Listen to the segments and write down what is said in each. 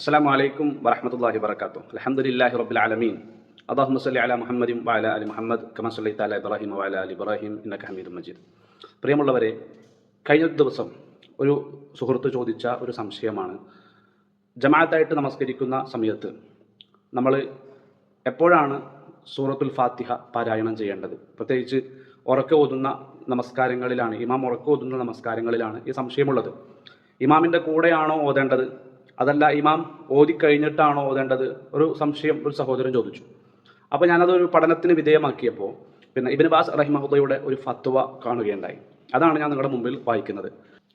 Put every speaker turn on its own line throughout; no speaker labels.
അസ്സാം വലൈക്കും വറഹമത്തല്ലാഹി വർക്കാത്തു അലഹമുല്ലാഹി റബ്ബിൽ ആലമീൻ. അള്ളാഹു മുസ്ലി അല മുഹമ്മദിൻ വാല അലി മുഹമ്മദ് കമ സല്ലി താല ഇബ്രാഹിം വാല അലി ഇബ്രാഹിം ഇന്നക ഹമീദ് മജീദ്. പ്രിയമുള്ളവരെ കഴിഞ്ഞ ദിവസം ഒരു സുഹൃത്ത് ചോദിച്ച ഒരു സംശയമാണ്. ജമാഅത്തായിട്ട് നമസ്കരിക്കുന്ന സമയത്ത് നമ്മൾ എപ്പോഴാണ് സൂറത്തുൽ ഫാത്തിഹ പാരായണം ചെയ്യേണ്ടത്? പ്രത്യേകിച്ച് ഉറക്കെ ഓതുന്ന നമസ്കാരങ്ങളിലാണ് ഇമാം ഉറക്കെ ഓതുന്ന നമസ്കാരങ്ങളിലാണ് ഈ സംശയമുള്ളത്. ഇമാമിന്റെ കൂടെയാണോ ഓതേണ്ടത്? അതല്ല ഇമാം ഓതിക്കഴിഞ്ഞിട്ടാണോ ഓതേണ്ടത് ഒരു സംശയം ഒരു സഹോദരൻ ചോദിച്ചു അപ്പോൾ ഞാനതൊരു പഠനത്തിന് വിധേയമാക്കിയപ്പോൾ പിന്നെ ഇബിൻ ബാസ് റഹിമഹുദയുടെ ഒരു ഫത്വ കാണുകയുണ്ടായി അതാണ് ഞാൻ നിങ്ങളുടെ മുമ്പിൽ വായിക്കുന്നത്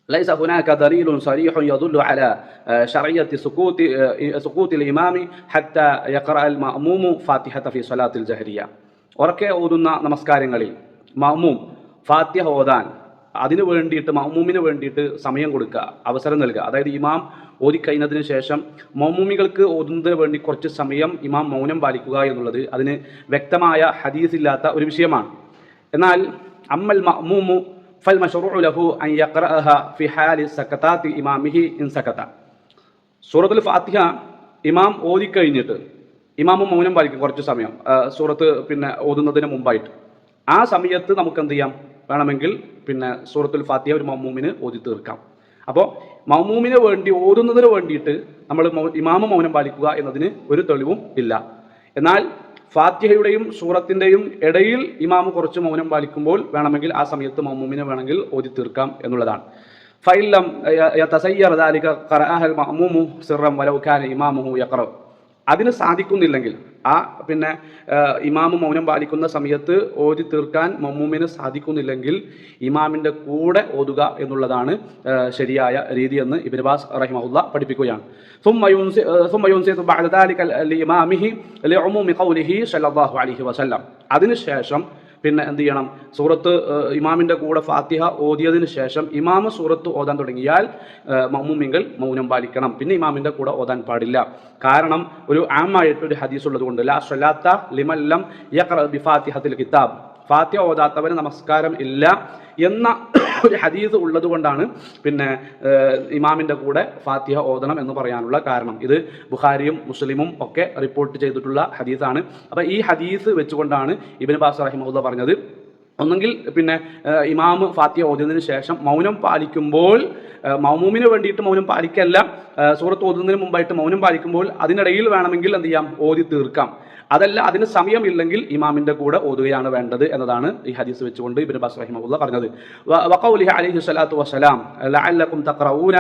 ليس هناك دليل صريح يدل على شرعية سقوط سقوط الإمام حتى يقرأ المأموم فاتحة في صلاة الجهرية ഉറക്കെ ഓതുന്ന നമസ്കാരങ്ങളിൽ മഅമൂം ഫാത്തിഹ ഓതാൻ അതിനു വേണ്ടിയിട്ട് മഅമൂമിന് വേണ്ടിയിട്ട് സമയം കൊടുക്കുക അവസരം നൽകുക. അതായത് ഇമാം ഓതിക്കഴിഞ്ഞതിന് ശേഷം മൗമൂമികൾക്ക് ഓതുന്നതിന് വേണ്ടി കുറച്ച് സമയം ഇമാം മൗനം പാലിക്കുക എന്നുള്ളത് അതിന് വ്യക്തമായ ഹദീസ് ഇല്ലാത്ത ഒരു വിഷയമാണ്. എന്നാൽ അമ്മൽ മഅമൂമു ഫൽ മഷറു ലഹു അൻ യഖറഅഹ ഫി ഹാലി ഇമാമിഹി ഇൻ സക്കത സൂറത്തുൽ ഫാത്തിഹ ഇമാം ഓതിക്കഴിഞ്ഞിട്ട് ഇമാമും മൗനം പാലിക്കും കുറച്ച് സമയം. സൂറത്ത് പിന്നെ ഓതുന്നതിന് മുമ്പായിട്ട്. ആ സമയത്ത് നമുക്ക് എന്ത് ചെയ്യാം വേണമെങ്കിൽ പിന്നെ സൂറത്തുൽ ഫാത്തിയ ഒരു മമ്മൂമിന് ഓതി തീർക്കാം. അപ്പോൾ മമ്മൂമിന് വേണ്ടി ഓതുന്നതിന് വേണ്ടിയിട്ട് നമ്മൾ ഇമാമ മൗനം പാലിക്കുക എന്നതിന് ഒരു തെളിവും ഇല്ല. എന്നാൽ ഫാത്തിഹയുടെയും സൂറത്തിന്റെയും ഇടയിൽ ഇമാമ് കുറച്ച് മൗനം പാലിക്കുമ്പോൾ വേണമെങ്കിൽ ആ സമയത്ത് മമ്മൂമിനെ വേണമെങ്കിൽ ഓതി തീർക്കാം എന്നുള്ളതാണ്. ഫൈലം അതിന് സാധിക്കുന്നില്ലെങ്കിൽ ആ പിന്നെ ഇമാമ് മൗനം പാലിക്കുന്ന സമയത്ത് ഓതി തീർക്കാൻ മമ്മൂമിന് സാധിക്കുന്നില്ലെങ്കിൽ ഇമാമിന്റെ കൂടെ ഓതുക എന്നുള്ളതാണ് ശരിയായ രീതി എന്ന് ഇബിൻബാസ് റഹിമുല്ല പഠിപ്പിക്കുകയാണ്. അതിനുശേഷം പിന്നെ എന്ത് ചെയ്യണം? സൂറത്ത് ഇമാമിന്റെ കൂടെ ഫാത്തിഹ ഓതിയതിന് ശേഷം ഇമാമ സൂറത്ത് ഓതാൻ തുടങ്ങിയാൽ ഏഹ്, മൗനം പാലിക്കണം. പിന്നെ ഇമാമിന്റെ കൂടെ ഓതാൻ പാടില്ല. കാരണം ഒരു ആമായിട്ട് ഒരു ഹദീസ് ഉള്ളത് കൊണ്ട് ലാ സ്വലാത്ത ലിമല്ലം യഖ്റ ബി ഫാത്തിഹത്തിൽ കിതാബ്. ഫാത്തിഹ ഓതാത്തവന് നമസ്കാരം ഇല്ല എന്ന ഒരു ഹദീസ് ഉള്ളത് കൊണ്ടാണ് പിന്നെ ഇമാമിന്റെ കൂടെ ഫാത്തിഹ ഓതണം എന്ന് പറയാനുള്ള കാരണം. ഇത് ബുഖാരിയും മുസ്ലിമും ഒക്കെ റിപ്പോർട്ട് ചെയ്തിട്ടുള്ള ഹദീസാണ്. അപ്പോൾ ഈ ഹദീസ് വെച്ചുകൊണ്ടാണ് ഇബിൻ ബാസ് റഹിമുല്ല പറഞ്ഞത്. ഒന്നെങ്കിൽ പിന്നെ ഇമാമ് ഫാത്തിഹ ഓതുന്നതിന് ശേഷം മൗനം പാലിക്കുമ്പോൾ മൗമൂമിന് വേണ്ടിയിട്ട് മൗനം പാലിക്കല്ല സൂറത്ത് ഓതുന്നതിന് മുമ്പായിട്ട് മൗനം പാലിക്കുമ്പോൾ അതിനിടയിൽ വേണമെങ്കിൽ എന്ത് ചെയ്യാം? ഓതി തീർക്കാം. അതല്ല അതിന് സമയമില്ലെങ്കിൽ ഇമാമിന്റെ കൂടെ ഓതുകയാണ് വേണ്ടത് എന്നതാണ് ഈ ഹദീസ് വെച്ചുകൊണ്ട് ഇബിൻ ബാസ് റഹിമുള്ള പറഞ്ഞത്. വഖൗലിഹി അലൈഹി സ്വലാത്തു വസ്സലാം ലഅല്ലക്കും തഖറഊന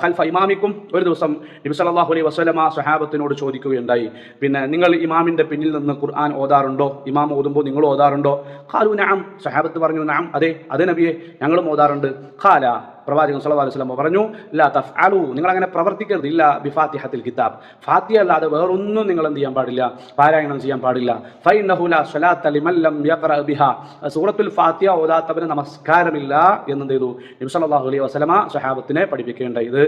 ഖൽഫ ഇമാമിക്കും ഒരു ദിവസം നബി സല്ലല്ലാഹു അലൈഹി വസല്ലമ സ്വഹാബത്തിനോട് ചോദിക്കുകയുണ്ടായി. പിന്നെ നിങ്ങൾ ഇമാമിന്റെ പിന്നിൽ നിന്ന് ഖുർആൻ ഓതാറുണ്ടോ? ഇമാം ഓതുമ്പോൾ നിങ്ങൾ ഓതാറുണ്ടോ? ഖാലു നഅം സ്വഹാബത്ത് പറഞ്ഞു നഅം അതെ അതെ നബിയെ ഞങ്ങളും ഓതാറുണ്ട്. ഖാല പ്രവാചകൻ സല്ലാ വസല്ലം പറഞ്ഞു ലാ തഫ്അലു നിങ്ങൾ അങ്ങനെ പ്രവർത്തിക്കരുത് ഇല്ല ബിഫാത്തിഹത്തിൽ കിതാബ്. ഫാത്തിഹ അല്ലാതെ വേറൊന്നും നിങ്ങൾ എന്ത് ചെയ്യാൻ പാടില്ല പാരായണം ചെയ്യാൻ പാടില്ല. ഫൈ നഹുല സ്വലാത്ത ലിമൻ ലം യഖറ ബിഹ. സൂറത്തുൽ ഫാത്തിഹ ഓതാത്തവന് നമസ്കാരമില്ല എന്ന് ചെയ്തു. നബി സല്ലല്ലാഹു അലൈഹി വസ്ലമ സഹാബത്തിനെ പഠിപ്പിക്കേണ്ട ഇത്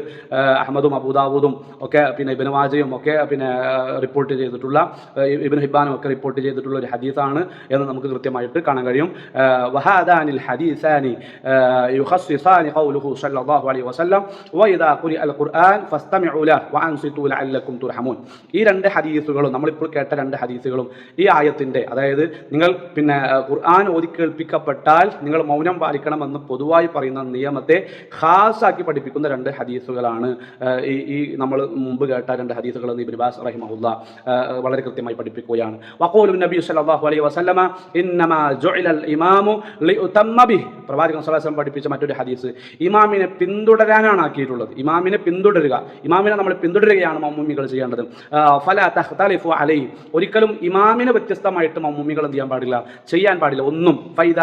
അഹമ്മദും അബൂദാവൂദും ഒക്കെ പിന്നെ ഇബ്നു വാജയും ഒക്കെ പിന്നെ റിപ്പോർട്ട് ചെയ്തിട്ടുള്ള ഇബിൻ ഹിബാനും ഒക്കെ റിപ്പോർട്ട് ചെയ്തിട്ടുള്ള ഒരു ഹദീസാണ് എന്ന് നമുക്ക് കൃത്യമായിട്ട് കാണാൻ കഴിയും. വഹാദാനിൽ ഹദീസാനി യുഹസ്വിസാനി യുഖസ്സിസാനി ഖൗലുഹു സല്ലല്ലാഹു അലൈഹി വസല്ലം വഇദാ ഖുരിഅ അൽ ഖുർആൻ ഫസ്തമിഉ ലഹു വഅൻസിതു ലഅല്ലക്കും തുർഹമൂൻ ഈ രണ്ട് ഹദീസുകളും നമ്മളിപ്പോൾ കേട്ട രണ്ട് ഹദീസുകളും ഈ ആയത്തിന്റെ അതായത് നിങ്ങൾ പിന്നെ ഖുർആൻ ഓതി കേൾപ്പിക്കപ്പെട്ടാൽ നിങ്ങൾ മൗനം പാലിക്കണമെന്ന് പൊതുവായി പറയുന്ന നിയമത്തെ ഖാസാക്കി പഠിപ്പിക്കുന്ന രണ്ട് ഹദീസുകളാണ് ഈ ഈ നമ്മൾ മുമ്പ് കേട്ട രണ്ട് ഹദീസുകൾ എന്ന് ബാസ് റഹിമഹുല്ല വളരെ കൃത്യമായി പഠിപ്പിക്കുകയാണ്. വഖൂലു നബി സല്ലല്ലാഹു അലൈഹി വസല്ലമ ഇന്നമാ ജുഇലൽ ഇമാമു ലിയുതമ്മ ബിഹി. പ്രവാചകൻ സല്ലല്ലാഹു അലൈഹി വസല്ലം പഠിപ്പിച്ച മറ്റൊരു ഹദീസ് ഇമാമിനെ പിന്തുടരാനാണ് ആക്കിയിട്ടുള്ളത്. ഇമാമിനെ പിന്തുടരുക. ഇമാമിനെ നമ്മൾ പിന്തുടരുകയാണ് മമ്മൂമികൾ ചെയ്യേണ്ടത്. ഫല തഹ്തലിഫു അലൈ. ഒരിക്കലും ഇമാമിനെ വ്യത്യസ്തമായിട്ട് മമ്മൂമികൾ എന്ത് ചെയ്യാൻ പാടില്ല ചെയ്യാൻ പാടില്ല. ഒന്നും. ഫൈദ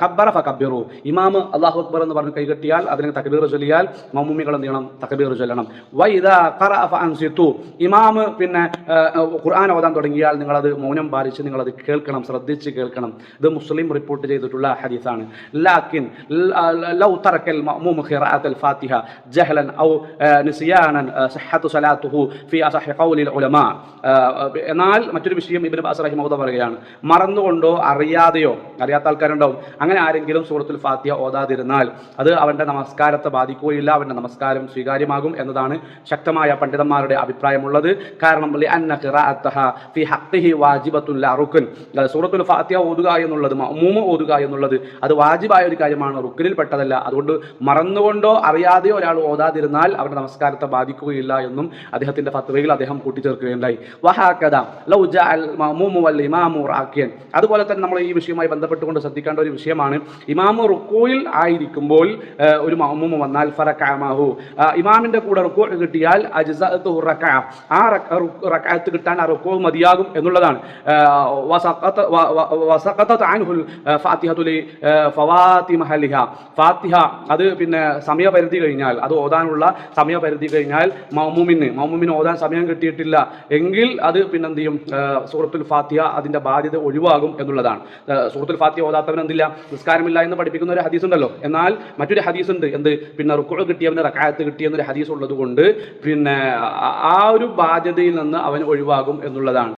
ഖബ്ബറ ഫ കബ്ബിറു ഇമാമ് അള്ളാഹു അക്ബർ എന്ന് പറഞ്ഞ് കൈകെട്ടിയാൽ അതിന് തക്ബീർ ചൊല്ലിയാൽ മമ്മൂമികൾ എന്ത് ചെയ്യണം? തക്ബീർ ചൊല്ലണം. വൈദ ഖറഅ അൻസിത്തു ഇമാമ് പിന്നെ ഖുർആൻ ഓതാൻ തുടങ്ങിയാൽ നിങ്ങളത് മൗനം പാലിച്ച് നിങ്ങളത് കേൾക്കണം ശ്രദ്ധിച്ച് കേൾക്കണം. ഇത് മുസ്ലിം റിപ്പോർട്ട് ചെയ്തിട്ടുള്ള ഹദീസാണ്. ലാക്കിൻ ലൗ തറക്കൽ المأموم قراءة الفاتحة جهلا أو آه، نسيانا آه، صحة صلاته في أصح قول العلماء آه، എന്നാൽ മറ്റൊരു വിഷയം ഇബിന് ബാസ് റഹിമഹുദ പറയുകയാണ് മറന്നുകൊണ്ടോ അറിയാതെയോ അറിയാത്ത ആൾക്കാരുണ്ടാവും അങ്ങനെ ആരെങ്കിലും സൂറത്തുൽ ഫാത്തിഹ ഓതാതിരുന്നാൽ അത് അവന്റെ നമസ്കാരത്തെ ബാധിക്കുകയില്ല അവന്റെ നമസ്കാരം സ്വീകാര്യമാകും എന്നതാണ് ശക്തമായ പണ്ഡിതന്മാരുടെ അഭിപ്രായമുള്ളത് കാരണം ലഅന്ന ഖിറാഅത്തഹ ഫി ഹഖ്ഖിഹി വാജിബത്തുൻ ലാ റുക്ൻ അതായത് സൂറത്തുൽ ഫാത്തിഹ ഓതുക എന്നുള്ളത് മഅ്മൂമ ഓതുക എന്നുള്ളത് അത് വാജിബായ ഒരു കാര്യമാണ് റുക്കിനിൽ പെട്ടതല്ല അതുകൊണ്ട് മറന്നുകൊണ്ടോ അറിയാതെയോ ഒരാൾ ഓതാതിരുന്നാൽ അവരുടെ നമസ്കാരത്തെ ബാധിക്കുകയില്ല എന്നും അദ്ദേഹത്തിന്റെ ഫത്വയിൽ അദ്ദേഹം കൂട്ടിച്ചേർക്കുകയുണ്ടായി. വഹാക്കഥ ഇമാമു അതുപോലെ തന്നെ നമ്മൾ ഈ വിഷയവുമായി ബന്ധപ്പെട്ടുകൊണ്ട് ശ്രദ്ധിക്കേണ്ട ഒരു വിഷയമാണ്. ഇമാമു റുക്കോയിൽ ആയിരിക്കുമ്പോൾ ഒരു മഅ്മൂമു വന്നാൽ ഫറക്കാമാഹു ഇമാമിന്റെ കൂടെ റുക്കോ കിട്ടിയാൽ റക്കാത്ത് ആ റക്അത്ത് കിട്ടാൻ ആ റുക്കോ മതിയാകും എന്നുള്ളതാണ്. ഫാത്തിഹ അത് പിന്നെ സമയപരിധി കഴിഞ്ഞാൽ അത് ഓതാനുള്ള സമയപരിധി കഴിഞ്ഞാൽ മൗമുമിന് മൗമുമിന് ഓതാൻ സമയം കിട്ടിയിട്ടില്ല എങ്കിൽ അത് പിന്നെ എന്ത് ചെയ്യും സൂറത്തുൽ ഫാത്തിഹ അതിന്റെ ബാധ്യത ഒഴിവാകും എന്നുള്ളതാണ്. സൂറത്തുൽ ഫാത്തിഹ ഓതാത്തവൻ എന്തില്ല? നിസ്കാരമില്ല എന്ന് പഠിപ്പിക്കുന്ന ഒരു ഹദീസ് ഉണ്ടല്ലോ എന്നാൽ മറ്റൊരു ഹദീസ് ഉണ്ട് എന്ത്? പിന്നെ റുക്കുഴ കിട്ടിയവന് റക്കായത്ത് കിട്ടിയെന്നൊരു ഹദീസ് ഉള്ളത് കൊണ്ട് പിന്നെ ആ ഒരു ബാധ്യതയിൽ നിന്ന് അവൻ ഒഴിവാകും എന്നുള്ളതാണ്.